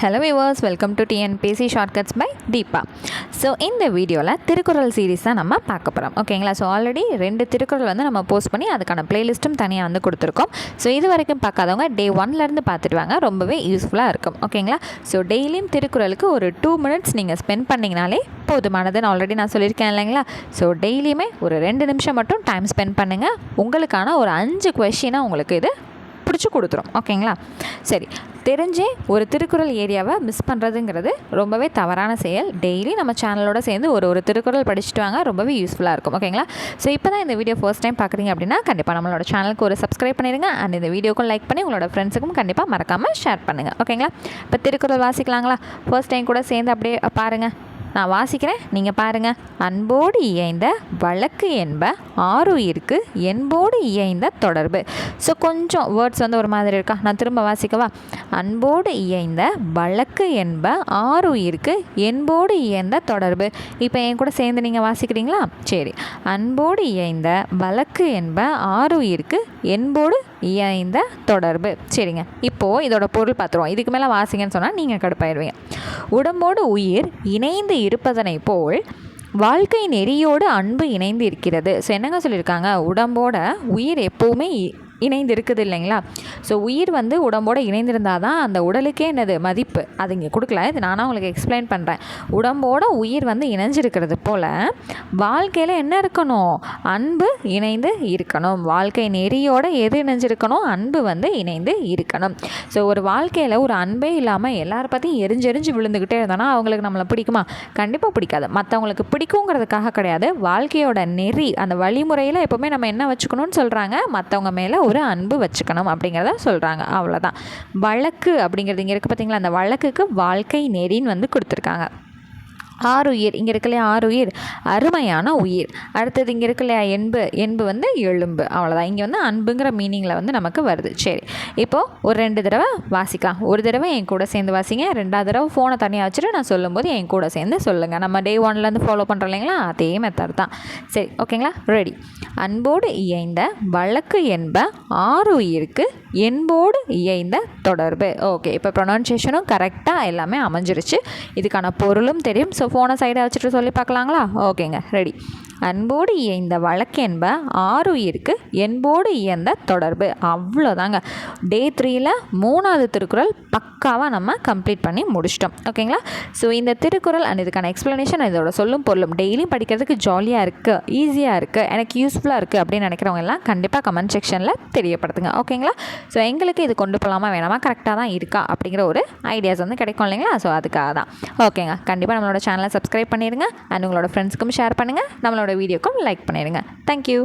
Hello viewers welcome to TNPSC shortcuts by Deepa so இந்த வீடியோவில் Thirukkural series தான் நம்ம பார்க்க போகிறோம் ஓகேங்களா ஸோ ஆல்ரெடி ரெண்டு திருக்குறள் வந்து நம்ம போஸ்ட் பண்ணி அதுக்கான பிளேலிஸ்ட்டும் தனியாக வந்து கொடுத்துருக்கோம். ஸோ இது வரைக்கும் பார்க்காதவங்க டே ஒன்லேருந்து பார்த்துட்டு வாங்க. ரொம்பவே யூஸ்ஃபுல்லாக இருக்கும். ஓகேங்களா ஸோ டெய்லியும் திருக்குறளுக்கு ஒரு டூ மினிட்ஸ் நீங்கள் ஸ்பெண்ட் பண்ணிங்கனாலே போதுமானதுன்னு ஆல்ரெடி நான் சொல்லியிருக்கேன் இல்லைங்களா? ஸோ டெய்லியுமே ஒரு ரெண்டு நிமிஷம் மட்டும் டைம் ஸ்பெண்ட் பண்ணுங்கள் உங்களுக்கான ஒரு அஞ்சு கொஷினாக உங்களுக்கு இது பிடிச்சி கொடுத்துரும். ஓகேங்களா? சரி. தெரிஞ்சே ஒரு திருக்குறள் ஏரியாவை மிஸ் பண்ணுறதுங்கிறது ரொம்பவே தவறான செயல். டெய்லி நம்ம சேனலோட சேர்ந்து ஒரு ஒரு திருக்குறள் படிச்சுட்டு வாங்க. ரொம்பவே யூஸ்ஃபுல்லாக இருக்கும். ஓகேங்களா? ஸோ இப்போ தான் இந்த வீடியோ ஃபர்ஸ்ட் டைம் பார்க்குறீங்க அப்படின்னா கண்டிப்பாக நம்மளோட சேனலுக்கு ஒரு சப்ஸ்கிரைப் பண்ணிடுங்க அண்ட் இந்த வீடியோக்கும் லைக் பண்ணி உங்களோட ஃப்ரெண்ட்ஸுக்கும் கண்டிப்பாக மறக்காமல் ஷேர் பண்ணுங்கள் ஓகேங்களா? இப்போ திருக்குறள் வாசிக்கலாங்களா? ஃபர்ஸ்ட் டைம் கூட சேர்ந்து அப்படியே பாருங்கள் நான் வாசிக்கிறேன். நீங்கள் பாருங்கள் அன்போடு இயைந்த வழக்கு என்ப ஆறுயிருக்கு என்போடு இயைந்த தொடர்பு. ஸோ கொஞ்சம் வேர்ட்ஸ் வந்து ஒரு மாதிரி இருக்கா? நான் திரும்ப வாசிக்கவா? அன்போடு இயைந்த வழக்கு என்ப ஆறுயிருக்கு என்போடு இயைந்த தொடர்பு. இப்போ என் கூட சேர்ந்து நீங்கள் வாசிக்கிறீங்களா? சரி. அன்போடு இயைந்த வழக்கு என்ப ஆறுயிருக்கு என்போடு இயைந்த தொடர்பு. சரிங்க. இப்போது இதோட பொருள் பார்த்துருவோம் இதுக்கு மேலே வாசிங்கன்னு சொன்னால் நீங்கள் கடுப்பாயிருவீங்க. உடம்போடு உயிர் இணைந்து இருப்பதனை போல் வாழ்க்கை நெறியோடு அன்பு இணைந்து இருக்கிறது ஸோ என்னங்க சொல்லியிருக்காங்க? உடம்போட உயிர் எப்போவுமே இணைந்து இருக்குது இல்லைங்களா? ஸோ உயிர் வந்து உடம்போடு இணைந்திருந்தால் தான் அந்த உடலுக்கே என்னது? மதிப்பு. அது இங்கே கொடுக்கல. இது நானும் உங்களுக்கு எக்ஸ்பிளைன் பண்ணுறேன் உடம்போட உயிர் வந்து இணைஞ்சிருக்கிறது போல் வாழ்க்கையில் என்ன இருக்கணும்? அன்பு இணைந்து இருக்கணும். வாழ்க்கை நெறியோட எது இணைஞ்சிருக்கணும்? அன்பு வந்து இணைந்து இருக்கணும். ஸோ ஒரு வாழ்க்கையில் ஒரு அன்பே இல்லாமல் எல்லார பற்றியும் எரிஞ்செரிஞ்சு விழுந்துக்கிட்டே இருந்தோன்னா அவங்களுக்கு நம்மளை பிடிக்குமா? கண்டிப்பாக பிடிக்காது. மற்றவங்களுக்கு பிடிக்குங்கிறதுக்காக கிடையாது. வாழ்க்கையோட நெறி அந்த வழிமுறையில் எப்போவுமே நம்ம என்ன வச்சுக்கணும்னு சொல்கிறாங்க மற்றவங்க மேலே ஒரு அன்பு வச்சுக்கணும் அப்படிங்கிறத சொல்கிறாங்க அவ்வளோதான் வழக்கு அப்படிங்கிறது இங்கே இருக்குது பார்த்தீங்களா அந்த வழக்குக்கு வாழ்க்கை நெறின்னு வந்து கொடுத்துருக்காங்க. ஆறுயிர் இங்கே இருக்கு இல்லையா ஆறுயிர் அருமையான உயிர். அடுத்தது இங்கே இருக்கு இல்லையா என்பு என்பு வந்து எலும்பு அவ்வளோதான் இங்கே வந்து அன்புங்கிற மீனிங்கில் வந்து நமக்கு வருது. சரி. இப்போது ஒரு ரெண்டு தடவை வாசிக்கலாம். ஒரு தடவை என் கூட சேர்ந்து வாசிங்க. ரெண்டாவது தடவை ஃபோனை தனியாக வச்சுட்டு நான் சொல்லும்போது என் கூட சேர்ந்து சொல்லுங்கள் நம்ம டே ஒன்லேருந்து ஃபாலோ பண்ணுறோம் இல்லைங்களா? அதே மெத்தட் தான். சரி ஓகேங்களா ரெடி அன்போடு இயைந்த வழக்கு என்ப ஆறு உயிருக்கு என்போடு இயைந்த தொடர்பு. ஓகே இப்போ ப்ரொனன்சியேஷனும் கரெக்டாக எல்லாமே அமைஞ்சிருச்சு. இதுக்கான பொருளும் தெரியும். ஸோ ஃபோனை சைடாக வச்சுட்டு சொல்லி பார்க்கலாங்களா? ஓகேங்க ரெடி அன்போடு இயந்த வழக்கென்ப ஆறுயிருக்கு என்போடு இயந்த தொடர்பு. அவ்வளோதாங்க. டே த்ரீயில் மூணாவது திருக்குறள் பக்காவாக நம்ம கம்ப்ளீட் பண்ணி முடிச்சிட்டோம். ஓகேங்களா ஸோ இந்த திருக்குறள் அண்ட் இதுக்கான எக்ஸ்ப்ளனேஷன் இதோட சொல்லும் பொருளும் டெய்லியும் படிக்கிறதுக்கு ஜாலியாக இருக்குது ஈஸியாக இருக்குது எனக்கு யூஸ்ஃபுல்லாக இருக்குது அப்படின்னு நினைக்கிறவங்க எல்லாம் கண்டிப்பாக கமெண்ட் செக்ஷனில் தெரியப்படுத்துங்க. ஓகேங்களா ஸோ எங்களுக்கு இது கொண்டு போகலாமா வேணாமா? கரெக்டாக தான் இருக்கா அப்படிங்கிற ஒரு ஐடியாஸ் வந்து கிடைக்கும் இல்லைங்களா? ஸோ அதுக்காக தான். ஓகேங்க கண்டிப்பாக நம்மளோட சேனலை சப்ஸ்கிரைப் பண்ணிடுங்க. அண்ட் உங்களோட ஃப்ரெண்ட்ஸ்க்கும் ஷேர் பண்ணுங்கள் நம்மளோட வீடியோக்கும் லைக் பண்ணிடுங்க. தேங்க்யூ